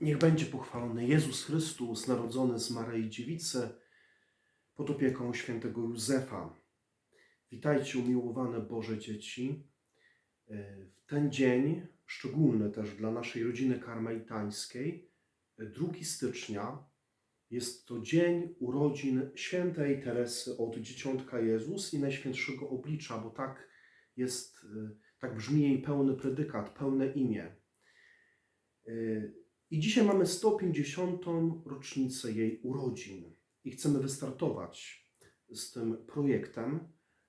Niech będzie pochwalony Jezus Chrystus, narodzony z Maryi Dziewicy, pod opieką świętego Józefa. Witajcie, umiłowane Boże dzieci. W ten dzień, szczególny też dla naszej rodziny karmelitańskiej, 2 stycznia, jest to dzień urodzin świętej Teresy od Dzieciątka Jezus i Najświętszego Oblicza, bo tak jest, tak brzmi jej pełny predykat, pełne imię. I dzisiaj mamy 150. rocznicę jej urodzin i chcemy wystartować z tym projektem,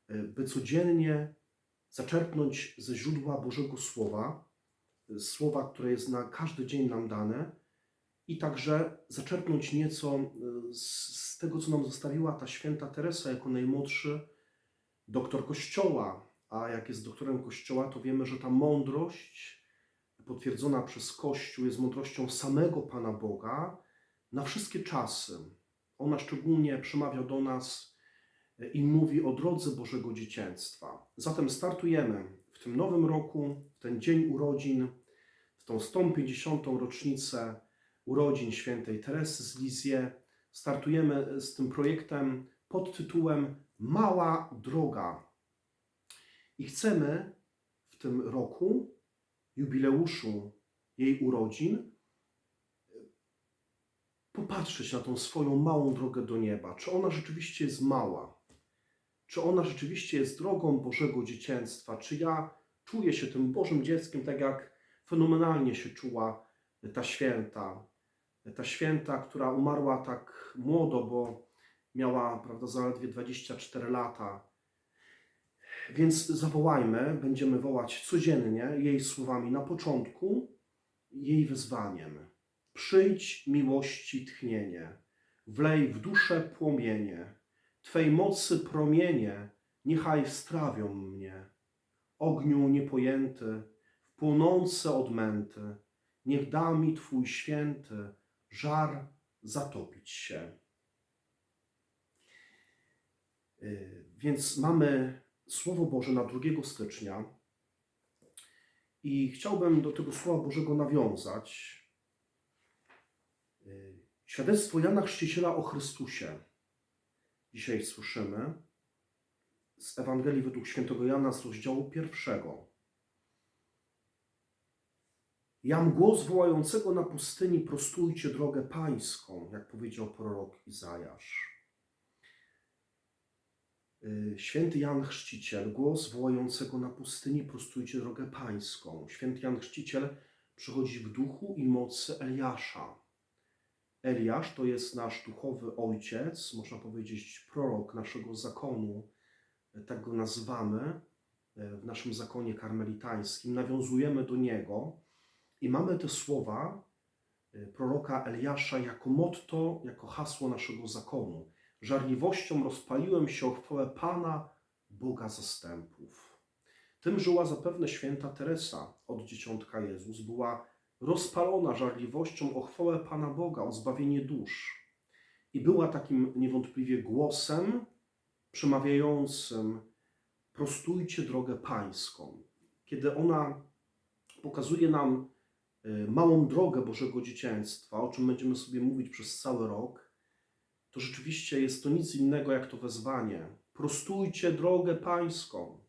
by codziennie zaczerpnąć ze źródła Bożego Słowa, słowa, które jest na każdy dzień nam dane, i także zaczerpnąć nieco z, z tego, co nam zostawiła ta święta Teresa jako najmłodszy doktor Kościoła. A jak jest doktorem Kościoła, to wiemy, że ta mądrość potwierdzona przez Kościół jest mądrością samego Pana Boga na wszystkie czasy. Ona szczególnie przemawia do nas i mówi o drodze Bożego dzieciństwa. Zatem startujemy w tym nowym roku, w ten dzień urodzin, w tą 150. rocznicę urodzin świętej Teresy z Lizie. Startujemy z tym projektem pod tytułem Mała Droga. I chcemy w tym roku, jubileuszu jej urodzin, popatrzeć na tą swoją małą drogę do nieba. Czy ona rzeczywiście jest mała? Czy ona rzeczywiście jest drogą Bożego dzieciństwa? Czy ja czuję się tym Bożym dzieckiem tak jak fenomenalnie się czuła ta święta? Ta święta, która umarła tak młodo, bo miała prawda, zaledwie 24 lata. Więc zawołajmy, będziemy wołać codziennie jej słowami na początku, jej wezwaniem. Przyjdź miłości tchnienie, wlej w duszę płomienie, Twej mocy promienie niechaj strawią mnie. Ogniu niepojęty, w płonące odmęty, niech da mi Twój święty żar zatopić się. Yy, Więc mamy Słowo Boże na 2 stycznia i chciałbym do tego Słowa Bożego nawiązać. Yy, Świadectwo Jana Chrzciciela o Chrystusie. Dzisiaj słyszymy z Ewangelii według świętego Jana z rozdziału pierwszego. Jam głos wołającego na pustyni, prostujcie drogę pańską, jak powiedział prorok Izajasz. Y, Święty Jan Chrzciciel, głos wołającego na pustyni, prostujcie drogę pańską. Święty Jan Chrzciciel przychodzi w duchu i mocy Eliasza. Eliasz to jest nasz duchowy ojciec, można powiedzieć prorok naszego zakonu, tak go nazywamy w naszym zakonie karmelitańskim. Nawiązujemy do niego i mamy te słowa proroka Eliasza jako motto, jako hasło naszego zakonu. Żarliwością rozpaliłem się o chwałę Pana, Boga zastępów. Tym żyła zapewne święta Teresa od dzieciątka Jezus. Była rozpalona żarliwością o chwałę Pana Boga, o zbawienie dusz. I była takim niewątpliwie głosem przemawiającym: prostujcie drogę pańską. Kiedy ona pokazuje nam y, małą drogę Bożego dzieciństwa, o czym będziemy sobie mówić przez cały rok, to rzeczywiście jest to nic innego jak to wezwanie. Prostujcie drogę pańską.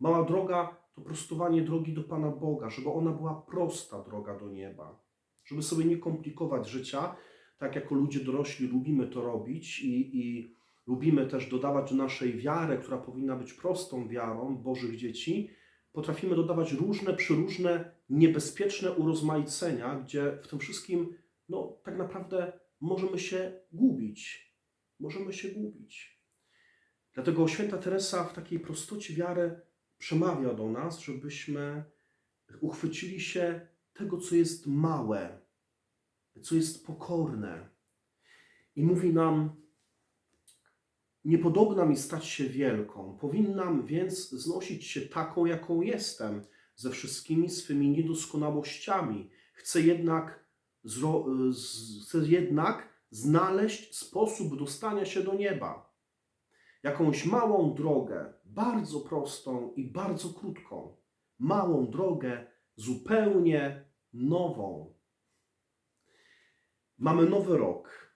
Mała droga to prostowanie drogi do Pana Boga, żeby ona była prosta droga do nieba, żeby sobie nie komplikować życia, tak jako ludzie dorośli lubimy to robić i, i lubimy też dodawać do naszej wiary, która powinna być prostą wiarą Bożych dzieci, potrafimy dodawać różne, przyróżne, niebezpieczne urozmaicenia, gdzie w tym wszystkim, no tak naprawdę możemy się gubić. Możemy się gubić. Dlatego święta Teresa w takiej prostocie wiary przemawia do nas, żebyśmy uchwycili się tego, co jest małe, co jest pokorne. I mówi nam: Niepodobna mi stać się wielką, powinnam więc znosić się taką, jaką jestem, ze wszystkimi swymi niedoskonałościami. Chcę jednak, chcę jednak znaleźć sposób dostania się do nieba jakąś małą drogę, bardzo prostą i bardzo krótką, małą drogę zupełnie nową. Mamy nowy rok,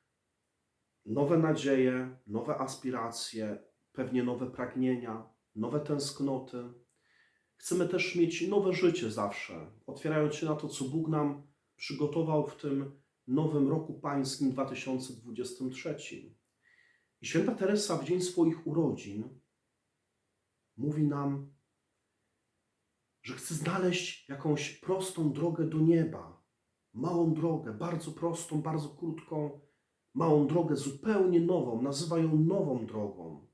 nowe nadzieje, nowe aspiracje, pewnie nowe pragnienia, nowe tęsknoty. Chcemy też mieć nowe życie zawsze, otwierając się na to, co Bóg nam przygotował w tym nowym roku pańskim 2023. I święta Teresa w dzień swoich urodzin mówi nam, że chce znaleźć jakąś prostą drogę do nieba. Małą drogę, bardzo prostą, bardzo krótką, małą drogę, zupełnie nową. Nazywa ją nową drogą.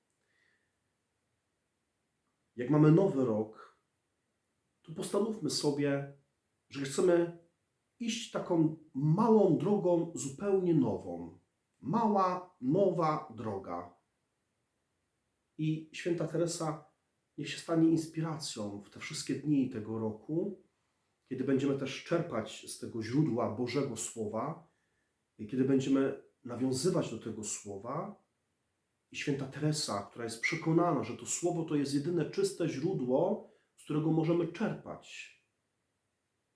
Jak mamy nowy rok, to postanówmy sobie, że chcemy iść taką małą drogą, zupełnie nową. Mała, nowa droga. I święta Teresa niech się stanie inspiracją w te wszystkie dni tego roku, kiedy będziemy też czerpać z tego źródła Bożego Słowa, i kiedy będziemy nawiązywać do tego Słowa. I święta Teresa, która jest przekonana, że to Słowo to jest jedyne czyste źródło, z którego możemy czerpać,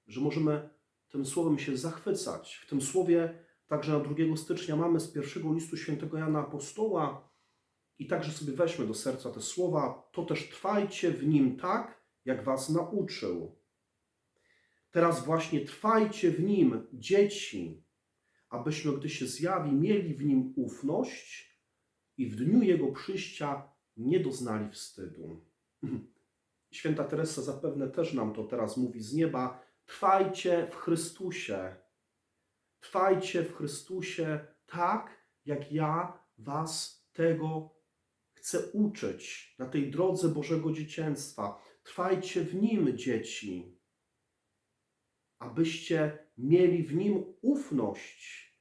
że możemy tym Słowem się zachwycać. W tym Słowie także na 2 stycznia mamy z pierwszego listu świętego Jana Apostoła i także sobie weźmy do serca te słowa, to też trwajcie w nim tak, jak was nauczył. Teraz właśnie trwajcie w nim, dzieci, abyśmy, gdy się zjawi, mieli w nim ufność i w dniu jego przyjścia nie doznali wstydu. Święta Teresa zapewne też nam to teraz mówi z nieba. Trwajcie w Chrystusie. Trwajcie w Chrystusie tak, jak ja was tego chcę uczyć na tej drodze Bożego dzieciństwa. Trwajcie w nim, dzieci, abyście mieli w nim ufność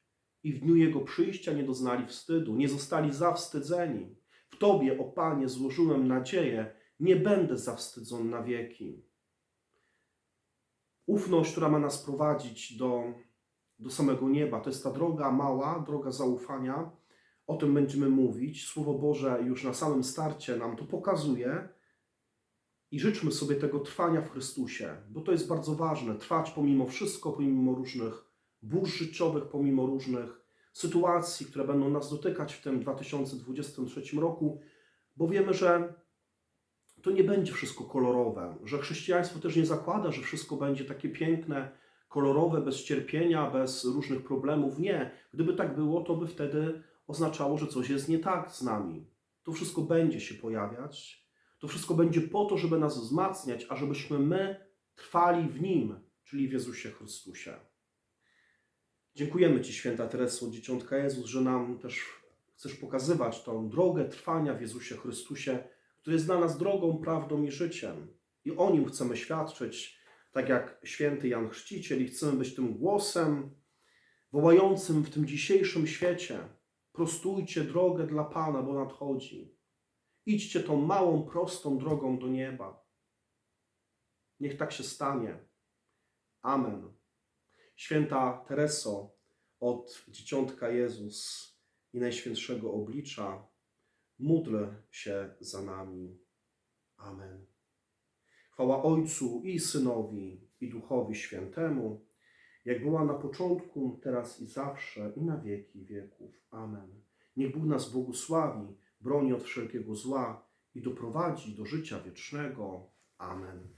i w dniu jego przyjścia nie doznali wstydu, nie zostali zawstydzeni. W Tobie, o Panie, złożyłem nadzieję, nie będę zawstydzony na wieki. Ufność, która ma nas prowadzić do, do samego nieba, to jest ta droga mała, droga zaufania. O tym będziemy mówić. Słowo Boże już na samym starcie nam to pokazuje. I życzmy sobie tego trwania w Chrystusie, bo to jest bardzo ważne. Trwać pomimo wszystko, pomimo różnych burz życiowych, pomimo różnych sytuacji, które będą nas dotykać w tym 2023 roku, bo wiemy, że to nie będzie wszystko kolorowe, że chrześcijaństwo też nie zakłada, że wszystko będzie takie piękne, kolorowe, bez cierpienia, bez różnych problemów. Nie. Gdyby tak było, to by wtedy oznaczało, że coś jest nie tak z nami. To wszystko będzie się pojawiać. To wszystko będzie po to, żeby nas wzmacniać, a żebyśmy my trwali w Nim, czyli w Jezusie Chrystusie. Dziękujemy Ci, święta Tereso, Dzieciątka Jezus, że nam też chcesz pokazywać tą drogę trwania w Jezusie Chrystusie, który jest dla nas drogą, prawdą i życiem. I o Nim chcemy świadczyć, tak jak święty Jan Chrzciciel, i chcemy być tym głosem wołającym w tym dzisiejszym świecie. Prostujcie drogę dla Pana, bo nadchodzi. Idźcie tą małą, prostą drogą do nieba. Niech tak się stanie. Amen. Święta Tereso, od Dzieciątka Jezus i Najświętszego Oblicza, módl się za nami. Amen. Chwała Ojcu i Synowi i Duchowi Świętemu, jak była na początku, teraz i zawsze, i na wieki wieków. Amen. Niech Bóg nas błogosławi, broni od wszelkiego zła i doprowadzi do życia wiecznego. Amen.